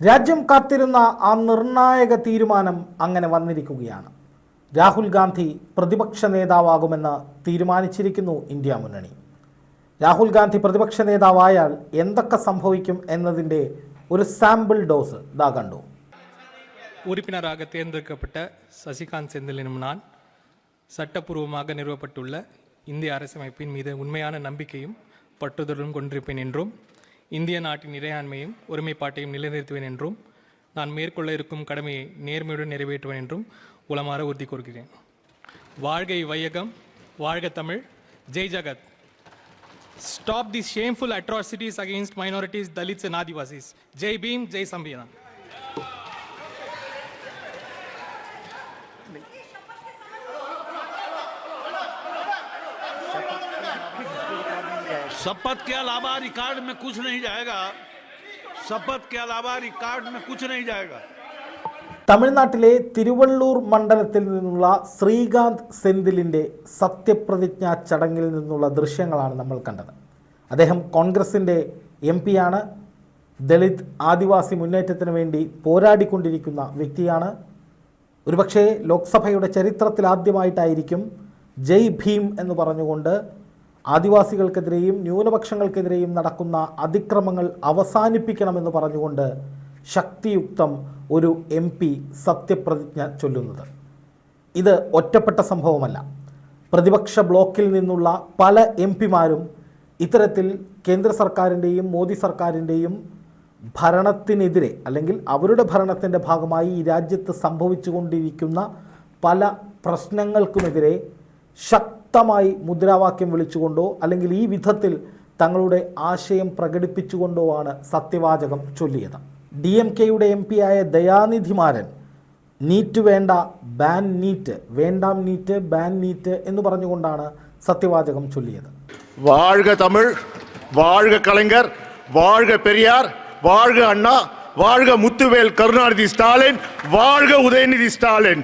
രാജ്യം കാത്തിരുന്ന ആ നിർണായക തീരുമാനം അങ്ങനെ വന്നിരിക്കുകയാണ് രാഹുൽ ഗാന്ധി പ്രതിപക്ഷ നേതാവാകുമെന്ന് തീരുമാനിച്ചിരിക്കുന്നു ഇന്ത്യ മുന്നണി രാഹുൽ ഗാന്ധി പ്രതിപക്ഷ നേതാവായാൽ എന്തൊക്കെ സംഭവിക്കും എന്നതിൻ്റെ ഒരു സാമ്പിൾ ഡോസ് ഇതാ കണ്ടു உறுப்பினராக தேர்ந்தெடுக்கப்பட்ட சசிகாந்த் செந்தில் எனும் நான் சட்டப்பூர்வமாக நிறுவப்பட்டுள்ள இந்திய அரசமைப்பின் மீது உண்மையான நம்பிக்கையும் பற்றுதலும் கொண்டிருப்பேன் என்றும் இந்திய நாட்டின் இறையாண்மையும் ஒருமைப்பாட்டையும் நிலைநிறுத்துவேன் என்றும் நான் மேற்கொள்ள இருக்கும் கடமையை நேர்மையுடன் நிறைவேற்றுவேன் என்றும் உளமாற உறுதி கூறுகிறேன். வாழ்கை வையகம் வாழ்க தமிழ் ஜெய் ஜகத். Stop the shameful atrocities against minorities Dalits and Adivasis Jai Bhim ஜெய் சம்பிதான் शपथ के अलावा रिकॉर्ड में कुछ नहीं जाएगा शपथ के अलावा रिकॉर्ड में कुछ नहीं जाएगा തമിഴ്നാട്ടിലെ തിരുവള്ളൂർ മണ്ഡലത്തിൽ നിന്നുള്ള ശ്രീകാന്ത് സെന്തിലിൻ്റെ സത്യപ്രതിജ്ഞാ ചടങ്ങിൽ നിന്നുള്ള ദൃശ്യങ്ങളാണ് നമ്മൾ കണ്ടത് അദ്ദേഹം കോൺഗ്രസിൻ്റെ എം പിയാണ് ദളിത് ആദിവാസി മുന്നേറ്റത്തിന് വേണ്ടി പോരാടിക്കൊണ്ടിരിക്കുന്ന വ്യക്തിയാണ് ഒരുപക്ഷേ ലോക്സഭയുടെ ചരിത്രത്തിൽ ആദ്യമായിട്ടായിരിക്കും ജയ് ഭീം എന്ന് പറഞ്ഞുകൊണ്ട് ആദിവാസികൾക്കെതിരെയും ന്യൂനപക്ഷങ്ങൾക്കെതിരെയും നടക്കുന്ന അതിക്രമങ്ങൾ അവസാനിപ്പിക്കണമെന്ന് പറഞ്ഞുകൊണ്ട് ശക്തിയുക്തം ഒരു എം പി സത്യപ്രതിജ്ഞ ചൊല്ലുന്നത്. ഇത് ഒറ്റപ്പെട്ട സംഭവമല്ല. പ്രതിപക്ഷ ബ്ലോക്കിൽ നിന്നുള്ള പല എം പിമാരും ഇത്തരത്തിൽ കേന്ദ്ര സർക്കാരിന്റെയും മോദി സർക്കാരിന്റെയും ഭരണത്തിനെതിരെ അല്ലെങ്കിൽ അവരുടെ ഭരണത്തിന്റെ ഭാഗമായി ഈ രാജ്യത്ത് സംഭവിച്ചുകൊണ്ടിരിക്കുന്ന പല പ്രശ്നങ്ങൾക്കുമെതിരെ ശക്തമായി മുദ്രാവാക്യം വിളിച്ചുകൊണ്ടോ അല്ലെങ്കിൽ ഈ വിധത്തിൽ തങ്ങളുടെ ആശയം പ്രകടിപ്പിച്ചുകൊണ്ടോ ആണ് സത്യവാചകം ചൊല്ലിയത്. ഡി എം കെയുടെ എം പി ആയ ദയാനിധിമാരൻ നീറ്റ് വേണ്ട ബാൻ നീറ്റ് വേണ്ടാം നീറ്റ് ബാൻ നീറ്റ് എന്ന് പറഞ്ഞുകൊണ്ടാണ് സത്യവാചകം ചൊല്ലിയത്. വാഴുക തമിഴ് വാഴുക കളിങ്കർ വാഴുക പെരിയാർ വാഴുക അണ്ണ വാഴുക മുത്തുവേൽ കരുണാനിധി സ്റ്റാലിൻ വാഴുക ഉദയനിധി സ്റ്റാലിൻ.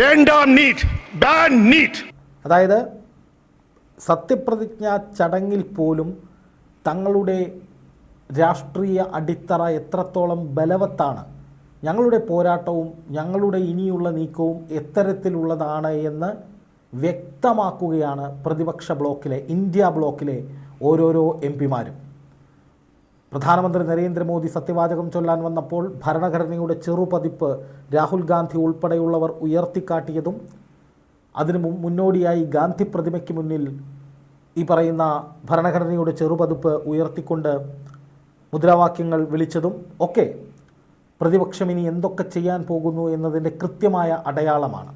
വേണ്ടാം നീറ്റ് ബാൻ നീറ്റ്. അതായത് സത്യപ്രതിജ്ഞാ ചടങ്ങിൽ പോലും തങ്ങളുടെ രാഷ്ട്രീയ അടിത്തറ എത്രത്തോളം ബലവത്താണ് ഞങ്ങളുടെ പോരാട്ടവും ഞങ്ങളുടെ ഇനിയുള്ള നീക്കവും എത്തരത്തിലുള്ളതാണ് എന്ന് വ്യക്തമാക്കുകയാണ് പ്രതിപക്ഷ ബ്ലോക്കിലെ ഇന്ത്യ ബ്ലോക്കിലെ ഓരോരോ എം പിമാരും. പ്രധാനമന്ത്രി നരേന്ദ്രമോദി സത്യവാചകം ചൊല്ലാൻ വന്നപ്പോൾ ഭരണഘടനയുടെ ചെറുപതിപ്പ് രാഹുൽ ഗാന്ധി ഉൾപ്പെടെയുള്ളവർ ഉയർത്തിക്കാട്ടിയതും അതിനു മുന്നോടിയായി ഗാന്ധി പ്രതിമയ്ക്ക് മുന്നിൽ ഈ പറയുന്ന ഭരണഘടനയുടെ ചെറുപതിപ്പ് ഉയർത്തിക്കൊണ്ട് മുദ്രാവാക്യങ്ങൾ വിളിച്ചതും ഒക്കെ പ്രതിപക്ഷം ഇനി എന്തൊക്കെ ചെയ്യാൻ പോകുന്നു എന്നതിന്റെ കൃത്യമായ അടയാളമാണ്.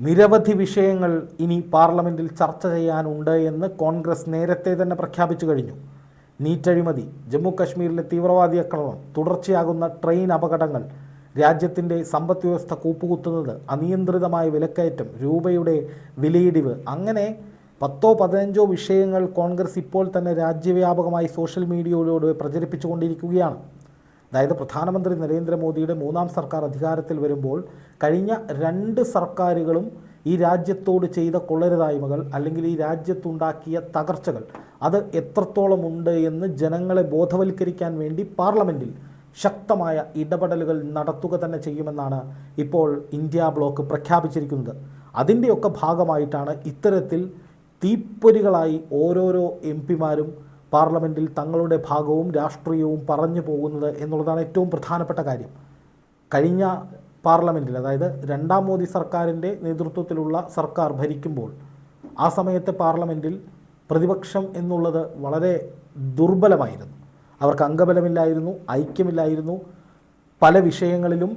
നിരവധി വിഷയങ്ങൾ ഇനി പാർലമെന്റിൽ ചർച്ച ചെയ്യാനുണ്ട് എന്ന് കോൺഗ്രസ് നേരത്തെ തന്നെ പ്രഖ്യാപിച്ചു കഴിഞ്ഞു. നീറ്റഴിമതി ജമ്മു കശ്മീരിലെ തീവ്രവാദി ആക്രമണം തുടർച്ചയാകുന്ന ട്രെയിൻ അപകടങ്ങൾ രാജ്യത്തിന്റെ സമ്പദ് വ്യവസ്ഥ കൂപ്പുകുത്തുന്നത് അനിയന്ത്രിതമായ വിലക്കയറ്റം രൂപയുടെ വിലയിടിവ് അങ്ങനെ പത്തോ പതിനഞ്ചോ വിഷയങ്ങൾ കോൺഗ്രസ് ഇപ്പോൾ തന്നെ രാജ്യവ്യാപകമായി സോഷ്യൽ മീഡിയയിലൂടെ പ്രചരിപ്പിച്ചുകൊണ്ടിരിക്കുകയാണ്. അതായത് പ്രധാനമന്ത്രി നരേന്ദ്രമോദിയുടെ മൂന്നാം സർക്കാർ അധികാരത്തിൽ വരുമ്പോൾ കഴിഞ്ഞ രണ്ട് സർക്കാരുകളും ഈ രാജ്യത്തോട് ചെയ്ത കൊള്ളരുതായ്മകൾ അല്ലെങ്കിൽ ഈ രാജ്യത്തുണ്ടാക്കിയ തകർച്ചകൾ അത് എത്രത്തോളം ഉണ്ട് എന്ന് ജനങ്ങളെ ബോധവൽക്കരിക്കാൻ വേണ്ടി പാർലമെന്റിൽ ശക്തമായ ഇടപെടലുകൾ നടത്തുക തന്നെ ചെയ്യുമെന്നാണ് ഇപ്പോൾ ഇന്ത്യ ബ്ലോക്ക് പ്രഖ്യാപിച്ചിരിക്കുന്നത്. അതിന്റെയൊക്കെ ഭാഗമായിട്ടാണ് ഇത്തരത്തിൽ തീപ്പൊരികളായി ഓരോരോ എം പിമാരും പാർലമെന്റിൽ തങ്ങളുടെ ഭാഗവും രാഷ്ട്രീയവും പറഞ്ഞു പോകുന്നത് എന്നുള്ളതാണ് ഏറ്റവും പ്രധാനപ്പെട്ട കാര്യം. കഴിഞ്ഞ പാർലമെന്റിൽ അതായത് രണ്ടാം മോദി സർക്കാരിന്റെ നേതൃത്വത്തിലുള്ള സർക്കാർ ഭരിക്കുമ്പോൾ ആ സമയത്തെ പാർലമെന്റിൽ പ്രതിപക്ഷം എന്നുള്ളത് വളരെ ദുർബലമായിരുന്നു. അവർക്ക് അംഗബലമില്ലായിരുന്നു ഐക്യമില്ലായിരുന്നു. പല വിഷയങ്ങളിലും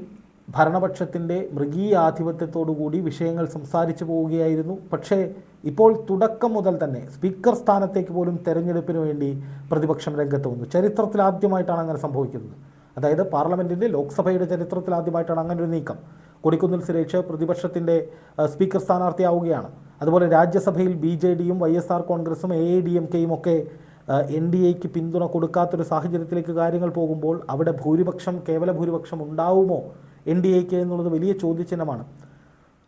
ഭരണപക്ഷത്തിന്റെ മൃഗീയ ആധിപത്യത്തോടുകൂടി വിഷയങ്ങൾ സംസാരിച്ചു പോവുകയായിരുന്നു. പക്ഷേ ഇപ്പോൾ തുടക്കം മുതൽ തന്നെ സ്പീക്കർ സ്ഥാനത്തേക്ക് പോലും തെരഞ്ഞെടുപ്പിന് വേണ്ടി പ്രതിപക്ഷം രംഗത്ത് വന്നു. ചരിത്രത്തിൽ ആദ്യമായിട്ടാണ് അങ്ങനെ സംഭവിക്കുന്നത്. അതായത് പാർലമെന്റിന്റെ ലോക്സഭയുടെ ചരിത്രത്തിൽ ആദ്യമായിട്ടാണ് അങ്ങനെ ഒരു നീക്കം. കൊടിക്കുന്നിൽ സുരേഷ് പ്രതിപക്ഷത്തിന്റെ സ്പീക്കർ സ്ഥാനാർത്ഥിയാവുകയാണ്. അതുപോലെ രാജ്യസഭയിൽ ബി ജെ ഡിയും വൈ എസ് ആർ കോൺഗ്രസും എ ഐ ഡി എം കെയും ഒക്കെ എൻ ഡി എക്ക് പിന്തുണ കൊടുക്കാത്തൊരു സാഹചര്യത്തിലേക്ക് കാര്യങ്ങൾ പോകുമ്പോൾ അവിടെ ഭൂരിപക്ഷം കേവല ഭൂരിപക്ഷം ഉണ്ടാവുമോ എൻ ഡി എക്ക് എന്നുള്ളത് വലിയ ചോദ്യചിഹ്നമാണ്.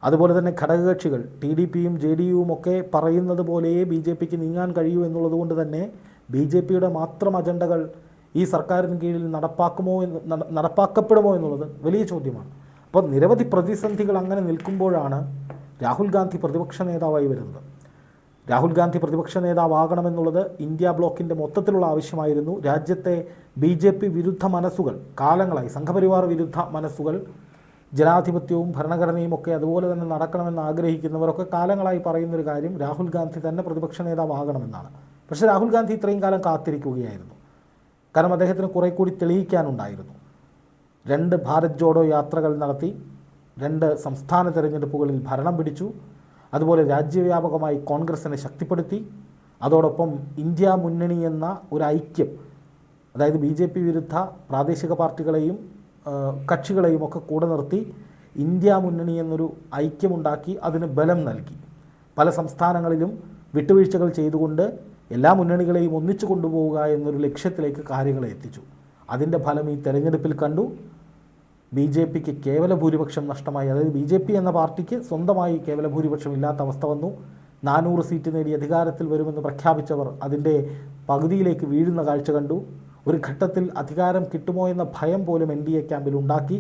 അതുപോലെ തന്നെ ഘടകകക്ഷികൾ ടി ഡി പിയും ജെ ഡി യുവും ഒക്കെ പറയുന്നത് പോലെയേ ബി ജെ പിക്ക് നീങ്ങാൻ കഴിയൂ എന്നുള്ളത് കൊണ്ട് തന്നെ ബി ജെ പിയുടെ മാത്രം അജണ്ടകൾ ഈ സർക്കാരിന് കീഴിൽ നടപ്പാക്കുമോ എന്ന് നടപ്പാക്കപ്പെടുമോ എന്നുള്ളത് വലിയ ചോദ്യമാണ്. അപ്പോൾ നിരവധി പ്രതിസന്ധികൾ അങ്ങനെ നിൽക്കുമ്പോഴാണ് രാഹുൽ ഗാന്ധി പ്രതിപക്ഷ നേതാവായി വരുന്നത്. രാഹുൽ ഗാന്ധി പ്രതിപക്ഷ നേതാവാകണമെന്നുള്ളത് ഇന്ത്യ ബ്ലോക്കിന്റെ മൊത്തത്തിലുള്ള ആവശ്യമായിരുന്നു. രാജ്യത്തെ ബി ജെ പി വിരുദ്ധ മനസ്സുകൾ കാലങ്ങളായി സംഘപരിവാർ വിരുദ്ധ മനസ്സുകൾ ജനാധിപത്യവും ഭരണഘടനയും ഒക്കെ അതുപോലെ തന്നെ നടക്കണമെന്ന് ആഗ്രഹിക്കുന്നവരൊക്കെ കാലങ്ങളായി പറയുന്നൊരു കാര്യം രാഹുൽ ഗാന്ധി തന്നെ പ്രതിപക്ഷ നേതാവാകണമെന്നാണ്. പക്ഷേ രാഹുൽ ഗാന്ധി ഇത്രയും കാലം കാത്തിരിക്കുകയായിരുന്നു. കാരണം അദ്ദേഹത്തിന് കുറേ കൂടി തെളിയിക്കാനുണ്ടായിരുന്നു. രണ്ട് ഭാരത് ജോഡോ യാത്രകൾ നടത്തി രണ്ട് സംസ്ഥാന തെരഞ്ഞെടുപ്പുകളിൽ ഭരണം പിടിച്ചു അതുപോലെ രാജ്യവ്യാപകമായി കോൺഗ്രസിനെ ശക്തിപ്പെടുത്തി. അതോടൊപ്പം ഇന്ത്യ മുന്നണി എന്ന ഒരു ഐക്യം അതായത് ബി ജെ പി വിരുദ്ധ പ്രാദേശിക പാർട്ടികളെയും കക്ഷികളെയും ഒക്കെ കൂടെ നിർത്തി ഇന്ത്യ മുന്നണി എന്നൊരു ഐക്യമുണ്ടാക്കി അതിന് ബലം നൽകി. പല സംസ്ഥാനങ്ങളിലും വിട്ടുവീഴ്ചകൾ ചെയ്തുകൊണ്ട് എല്ലാ മുന്നണികളെയും ഒന്നിച്ചു കൊണ്ടുപോവുക എന്നൊരു ലക്ഷ്യത്തിലേക്ക് കാര്യങ്ങളെ എത്തിച്ചു. അതിന്റെ ഫലം ഈ തെരഞ്ഞെടുപ്പിൽ കണ്ടു. ബി ജെ പിക്ക് കേവല ഭൂരിപക്ഷം നഷ്ടമായി. അതായത് ബി ജെ പി എന്ന പാർട്ടിക്ക് സ്വന്തമായി കേവല ഭൂരിപക്ഷം ഇല്ലാത്ത അവസ്ഥ വന്നു. നാനൂറ് സീറ്റ് നേടി അധികാരത്തിൽ വരുമെന്ന് പ്രഖ്യാപിച്ചവർ അതിന്റെ പകുതിയിലേക്ക് വീഴുന്ന കാഴ്ച കണ്ടു. ഒരു ഘട്ടത്തിൽ അധികാരം കിട്ടുമോ എന്ന ഭയം പോലും എൻ ഡി എ ക്യാമ്പിൽ ഉണ്ടാക്കി.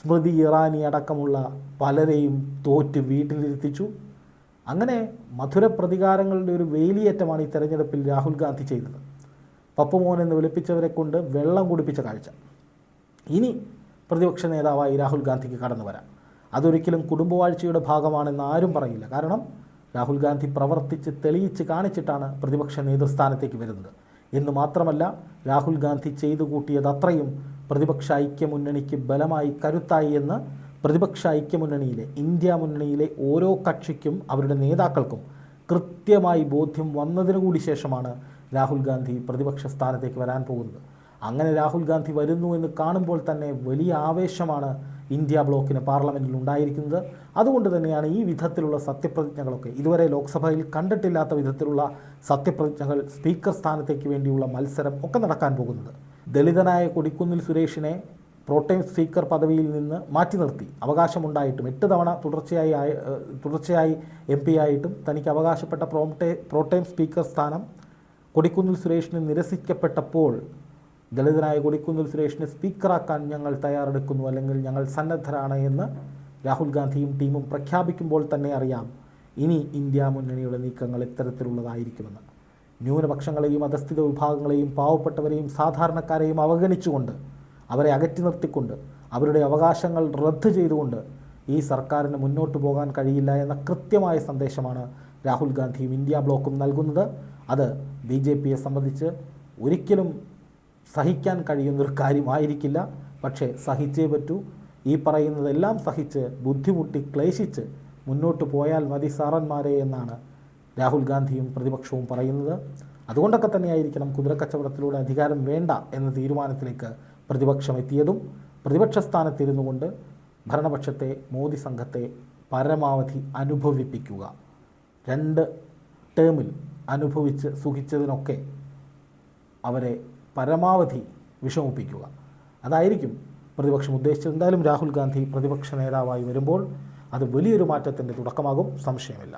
സ്മൃതി ഇറാനി അടക്കമുള്ള പലരെയും തോറ്റ് വീട്ടിലിരുത്തിച്ചു. അങ്ങനെ മധുര പ്രതികാരങ്ങളുടെ ഒരു വേലിയേറ്റമാണ് ഈ തെരഞ്ഞെടുപ്പിൽ രാഹുൽ ഗാന്ധി ചെയ്തത്. പപ്പുമോൻ എന്ന് വിളിപ്പിച്ചവരെ കൊണ്ട് വെള്ളം കുടിപ്പിച്ച കാഴ്ച. ഇനി പ്രതിപക്ഷ നേതാവായി രാഹുൽ ഗാന്ധിക്ക് കടന്നു വരാം. അതൊരിക്കലും കുടുംബവാഴ്ചയുടെ ഭാഗമാണെന്ന് ആരും പറയില്ല. കാരണം രാഹുൽ ഗാന്ധി പ്രവർത്തിച്ച് തെളിയിച്ച് കാണിച്ചിട്ടാണ് പ്രതിപക്ഷ നേതൃസ്ഥാനത്തേക്ക് വരുന്നത്. എന്ന് മാത്രമല്ല രാഹുൽ ഗാന്ധി ചെയ്തു കൂട്ടിയത് അത്രയും പ്രതിപക്ഷ ഐക്യമുന്നണിക്ക് ബലമായി കരുത്തായി എന്ന് പ്രതിപക്ഷ ഐക്യമുന്നണിയിലെ ഇന്ത്യ മുന്നണിയിലെ ഓരോ കക്ഷിക്കും അവരുടെ നേതാക്കൾക്കും കൃത്യമായി ബോധ്യം വന്നതിനു കൂടി ശേഷമാണ് രാഹുൽ ഗാന്ധി പ്രതിപക്ഷ സ്ഥാനത്തേക്ക് വരാൻ പോകുന്നത്. അങ്ങനെ രാഹുൽ ഗാന്ധി വരുന്നു എന്ന് കാണുമ്പോൾ തന്നെ വലിയ ആവേശമാണ് ഇന്ത്യ ബ്ലോക്കിന് പാർലമെന്റിൽ ഉണ്ടായിരിക്കുന്നത്. അതുകൊണ്ട് തന്നെയാണ് ഈ വിധത്തിലുള്ള സത്യപ്രതിജ്ഞകളൊക്കെ. ഇതുവരെ ലോക്സഭയിൽ കണ്ടിട്ടില്ലാത്ത വിധത്തിലുള്ള സത്യപ്രതിജ്ഞകൾ സ്പീക്കർ സ്ഥാനത്തേക്ക് വേണ്ടിയുള്ള മത്സരം ഒക്കെ നടക്കാൻ പോകുന്നത്. ദളിതനായ കൊടിക്കുന്നിൽ സുരേഷിനെ പ്രോട്ടൈം സ്പീക്കർ പദവിയിൽ നിന്ന് മാറ്റി നിർത്തി. അവകാശമുണ്ടായിട്ടും എട്ട് തവണ തുടർച്ചയായി തുടർച്ചയായി എം പി ആയിട്ടും തനിക്ക് അവകാശപ്പെട്ട പ്രോംടേ പ്രോട്ടൈം സ്പീക്കർ സ്ഥാനം കൊടിക്കുന്നിൽ സുരേഷിന് നിരസിക്കപ്പെട്ടപ്പോൾ ദളിതനായ കൊടിക്കുന്നിൽ സുരേഷിനെ സ്പീക്കറാക്കാൻ ഞങ്ങൾ തയ്യാറെടുക്കുന്നു അല്ലെങ്കിൽ ഞങ്ങൾ സന്നദ്ധരാണ് എന്ന് രാഹുൽ ഗാന്ധിയും ടീമും പ്രഖ്യാപിക്കുമ്പോൾ തന്നെ അറിയാം. ഇനി ഇന്ത്യ മുന്നണിയുടെ നീക്കങ്ങൾ ഇത്തരത്തിലുള്ളതായിരിക്കുമെന്ന്. ന്യൂനപക്ഷങ്ങളെയും അധസ്ഥിത വിഭാഗങ്ങളെയും പാവപ്പെട്ടവരെയും സാധാരണക്കാരെയും അവഗണിച്ചുകൊണ്ട് അവരെ അകറ്റി നിർത്തിക്കൊണ്ട് അവരുടെ അവകാശങ്ങൾ റദ്ദ് ചെയ്തുകൊണ്ട് ഈ സർക്കാരിന് മുന്നോട്ട് പോകാൻ കഴിയില്ല എന്ന കൃത്യമായ സന്ദേശമാണ് രാഹുൽ ഗാന്ധിയും ഇന്ത്യ ബ്ലോക്കും നൽകുന്നത്. അത് ബി ജെ പിയെ സംബന്ധിച്ച് ഒരിക്കലും സഹിക്കാൻ കഴിയുന്നൊരു കാര്യമായിരിക്കില്ല. പക്ഷേ സഹിച്ചേ പറ്റൂ. ഈ പറയുന്നതെല്ലാം സഹിച്ച് ബുദ്ധിമുട്ടി ക്ലേശിച്ച് മുന്നോട്ട് പോയാൽ മതി സാറന്മാരെ എന്നാണ് രാഹുൽ ഗാന്ധിയും പ്രതിപക്ഷവും പറയുന്നത്. അതുകൊണ്ടൊക്കെ തന്നെയായിരിക്കണം കുതിരക്കച്ചവടത്തിലൂടെ അധികാരം വേണ്ട എന്ന തീരുമാനത്തിലേക്ക് പ്രതിപക്ഷം എത്തിയതും. പ്രതിപക്ഷ സ്ഥാനത്തിരുന്നു കൊണ്ട് ഭരണപക്ഷത്തെ മോദി സംഘത്തെ പരമാവധി അനുഭവിപ്പിക്കുക. രണ്ട് ടേമിൽ അനുഭവിച്ച് സുഖിച്ചതിനൊക്കെ അവരെ പരമാവധി വിഷമിപ്പിക്കുക. അതായിരിക്കും പ്രതിപക്ഷം ഉദ്ദേശിച്ചത്. എന്തായാലും രാഹുൽ ഗാന്ധി പ്രതിപക്ഷ നേതാവായി വരുമ്പോൾ അത് വലിയൊരു മാറ്റത്തിന്റെ തുടക്കമാകും സംശയമില്ല.